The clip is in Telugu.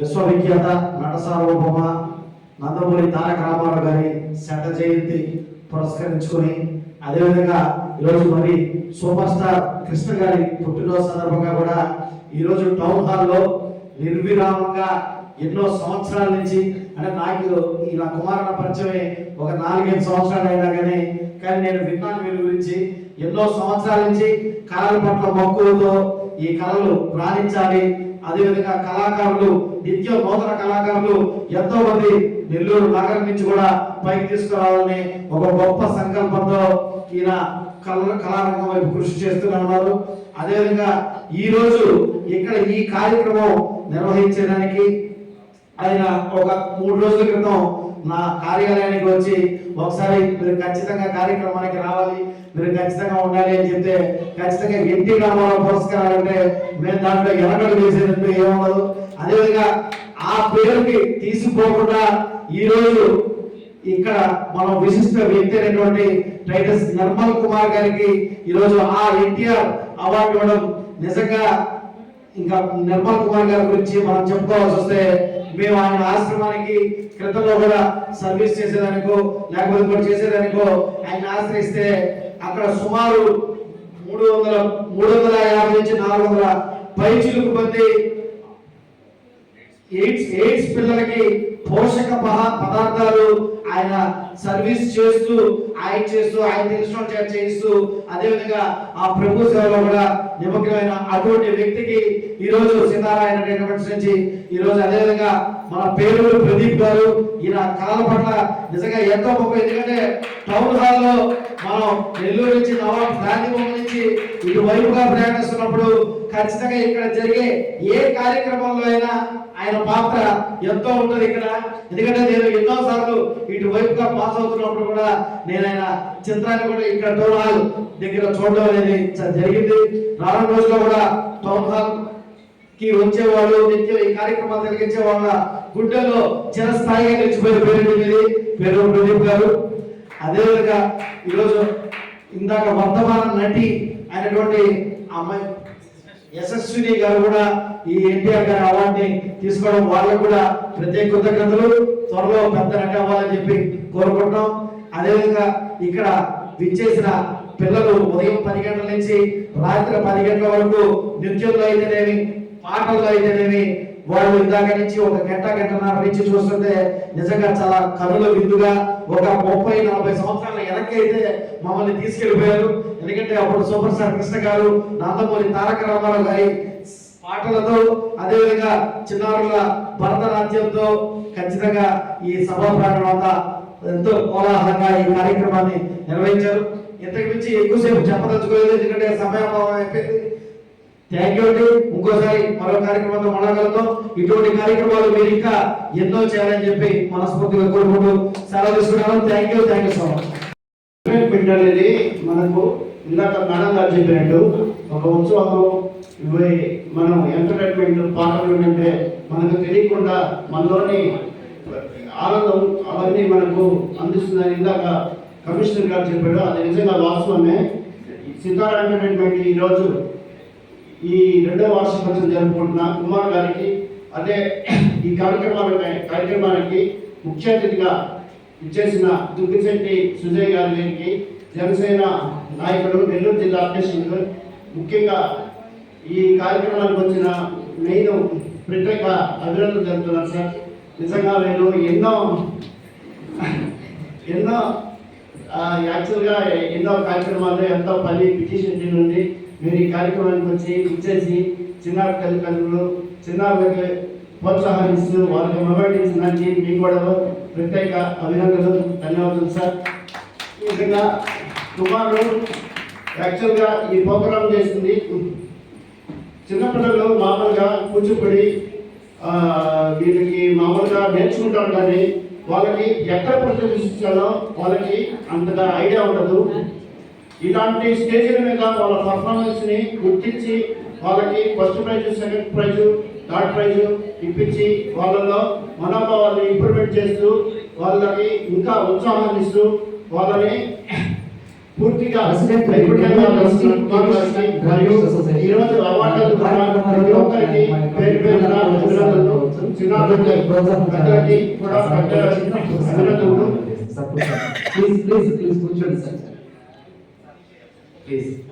విశ్వవిఖ్యాత నట సార్వభౌమ నందమూరి తారక రామారావు గారి శత జయంతి పురస్కరించుకొని అదేవిధంగా ఈరోజు మరి సూపర్ స్టార్ కృష్ణ గారి పుట్టినరోజు సందర్భంగా కూడా ఈరోజు టౌన్ హాల్లో నిర్విరామంగా ఎన్నో సంవత్సరాల నుంచి అంటే నాకు ఈ నా కుమారుల పరిచయమే ఒక నాలుగైదు సంవత్సరాలు అయినా కానీ కానీ నేను విన్నాను వీరి గురించి. ఎన్నో సంవత్సరాల నుంచి కళల పట్ల మక్కువతో ఈ కళలు రాణించాలి. అదేవిధంగా కళాకారులు నిత్యం నూతన కళాకారులు ఎంతో మంది నెల్లూరు నగరం నుంచి కూడా పైకి తీసుకురావాలని ఒక గొప్ప సంకల్పంతో ఈయన కళ కళారంగం వైపు కృషి చేస్తూనే ఉన్నారు. అదేవిధంగా ఈరోజు ఇక్కడ ఈ కార్యక్రమం నిర్వహించడానికి ఆయన ఒక మూడు రోజుల క్రితం నా కార్యాలయానికి వచ్చి ఒకసారి మీరు ఖచ్చితంగా కార్యక్రమానికి రావాలి మీరు ఖచ్చితంగా ఉండాలి అని చెప్తే ఖచ్చితంగా ఎన్టీ రామారావు పురస్కారాలు అంటే మేము దాంట్లో ఎనకలు చేసేటట్టు ఏమవ్వదు అదేవిధంగా ఆ పేరుకి తీసుకోకుండా ఈ రోజు ఇక్కడ మనం విశిష్ట వ్యక్తి అయినటువంటి టైటస్ నిర్మల్ కుమార్ గారికి ఈరోజు ఆ ఎన్టీఆర్ అవార్డు ఇవ్వడం నిజంగా ఇంకా నిర్మల్ కుమార్ గారి గురించి మనం చెప్పుకోవాల్సి వస్తే మేము ఆయన ఆశ్రమానికి క్రితంలో కూడా సర్వీస్ చేసేదానికో లేకపోతే కూడా చేసేదానికో ఆయన ఆశ్రయిస్తే అక్కడ సుమారు మూడు వందల మూడు వందల యాభై నుంచి నాలుగు వందల పైచిలుకు పొంది ఎయిడ్స్ ఎయిడ్స్ పిల్లలకి పోషక పదార్థాలు ఆయన సర్వీస్ చేస్తూ ఆయన చేస్తూ ఆయన తెలిసిన చేయిస్తూ అదేవిధంగా ఆ ప్రభు సేవలో కూడా నిమగ్నమైన అటువంటి వ్యక్తికి ఈ రోజు సీతారాయణ టెలిమెంట్స్ నుంచి ఈ రోజు అదేవిధంగా మన పేరు ప్రదీప్ గారు ఈయన కళల పట్ల నిజంగా ఎంతో గొప్ప ఎందుకంటే టౌన్ హాల్లో మనం నెల్లూరు నుంచి నవాబ్ గాంధీ బొమ్మ నుంచి ఇటువైపుగా ప్రయాణిస్తున్నప్పుడు ఖచ్చితంగా ఇక్కడ జరిగే ఏ కార్యక్రమంలో అయినా ఆయన పాత్ర ఎంతో ఉంటుంది ఇక్కడ. ఎందుకంటే నేను ఎన్నో సార్లు ఇటువైపుగా పాస్ అవుతున్నప్పుడు కూడా నేను ఆయన చిత్రాన్ని కూడా ఇక్కడ టౌన్ హాల్ దగ్గర చూడడం అనేది జరిగింది. రానున్న రోజుల్లో కూడా టౌన్ హాల్కి వచ్చేవాళ్ళు నిత్యం ఈ కార్యక్రమాలు జరిగించే వాళ్ళ గుడ్డల్లో చిరస్థాయిగా నిలిచిపోయిన పేరు ఇది పేరు ప్రదీప్ గారు. అదేవిధంగా ఈరోజు ఇందాక వర్తమాన నటి అయినటువంటి అమ్మాయి యశస్విని గారు కూడా ఈ ఎన్టీఆర్ గారి అవార్డుని తీసుకోవడం వాళ్ళకు కూడా ప్రత్యేక కృతజ్ఞతలు. త్వరలో పెద్ద నటి అవ్వాలని చెప్పి కోరుకుంటున్నాం. అదేవిధంగా ఇక్కడ విచ్చేసిన పిల్లలు ఉదయం పది గంటల నుంచి రాత్రి పది గంటల వరకు నృత్యంలో అయితేనేమి పాటల్లో అయితేనేమి వాళ్ళు ఇందాక నుంచి ఒక గంట గంటన్నర నుంచి చూస్తుంటే నిజంగా చాలా కనుల విందుగా ఒక ముప్పై నలభై సంవత్సరాల వెనక్కి అయితే మమ్మల్ని తీసుకెళ్ళిపోయారు ఎందుకంటే అప్పుడు సూపర్ స్టార్ కృష్ణ గారు నందమూరి తారక రామారావు గారి పాటలతో అదేవిధంగా చిన్నారుల భరతనాట్యంతో ఖచ్చితంగా ఈ సభా ప్రాంగణం అంతా ఎంతో కోలాహలంగా ఈ కార్యక్రమాన్ని నిర్వహించారు. ఇంతకు మించి ఎక్కువసేపు చెప్పదలుచుకోలేదు ఎందుకంటే సమయాభావం అయిపోయింది. థ్యాంక్ యూ అండి ఇంకోసారి మరో కార్యక్రమంతో మళ్ళా ఇటువంటి కార్యక్రమాలు మీరు ఇంకా ఎన్నో చేయాలని చెప్పి మనస్ఫూర్తిగా కోరుకుంటూ సెలవు తీసుకున్నాను thank you thank you so much అనేది మనకు ఇందాక మేడం గారు చెప్పినట్టు ఒక ఉత్సవంలో ఇవి మనం ఎంటర్టైన్మెంట్ పాటలు ఏంటంటే మనకు తెలియకుండా మనలోని ఆనందం అవన్నీ మనకు అందిస్తుందని ఇందాక కమిషనర్ గారు చెప్పాడు అది నిజంగా వాస్తవమే. సితారా ఎంటర్టైన్మెంట్ ఈరోజు ఈ రెండవ వార్షికోత్సవం జరుపుకుంటున్న కుమార్ గారికి అదే ఈ కార్యక్రమాల కార్యక్రమానికి ముఖ్య అతిథిగా ఇచ్చేసిన దుగ్గిశెట్టి సుజయ్ గారికి జనసేన నాయకుడు నెల్లూరు జిల్లా అధ్యక్షుడు ముఖ్యంగా ఈ కార్యక్రమానికి వచ్చిన మెయిన్ ప్రత్యేక అభినందనలు జరుగుతున్నాను సార్. నిజంగా నేను ఎన్నో ఎన్నో యాక్చువల్గా ఎన్నో కార్యక్రమాలు ఎంతో పని పిటిషన్ నుండి మీరు ఈ కార్యక్రమానికి వచ్చి ఇచ్చేసి చిన్నారు తల్లిదండ్రులు చిన్నారులకి ప్రోత్సాహిస్తూ వాళ్ళకి మొబైల్ మీకు కూడా ప్రత్యేక అభినందనలు ధన్యవాదాలు సార్. ఈ విధంగా కుమారుడు యాక్చువల్గా ఈ ప్రోగ్రాం చేసింది చిన్నపిల్లలు మామూలుగా కూచిపూడి వీళ్ళకి మామూలుగా నేర్చుకుంటారు కానీ వాళ్ళకి ఎక్కడ ప్రదర్శించాలో వాళ్ళకి అంతగా ఐడియా ఉండదు. ఇలాంటి స్టేజ్ల మీద వాళ్ళ పర్ఫార్మెన్స్ని గుర్తించి వాళ్ళకి first prize second prize third prize ఇప్పించి వాళ్ళలో మనోభావాన్ని ఇంప్రూవ్మెంట్ చేస్తూ వాళ్ళకి ఇంకా ఉత్సాహాన్ని ఇస్తూ వాళ్ళని పూర్తిగా మరియు ప్రతి ఒక్కరికి పేరు పేరున అభినందనలు. చిన్నారులకి పెద్దలకి కూడా పెద్ద అభినందనలు. ప్లీజ్ ప్లీజ్ ప్లీజ్ కూర్చోండి సార్ ప్లీజ్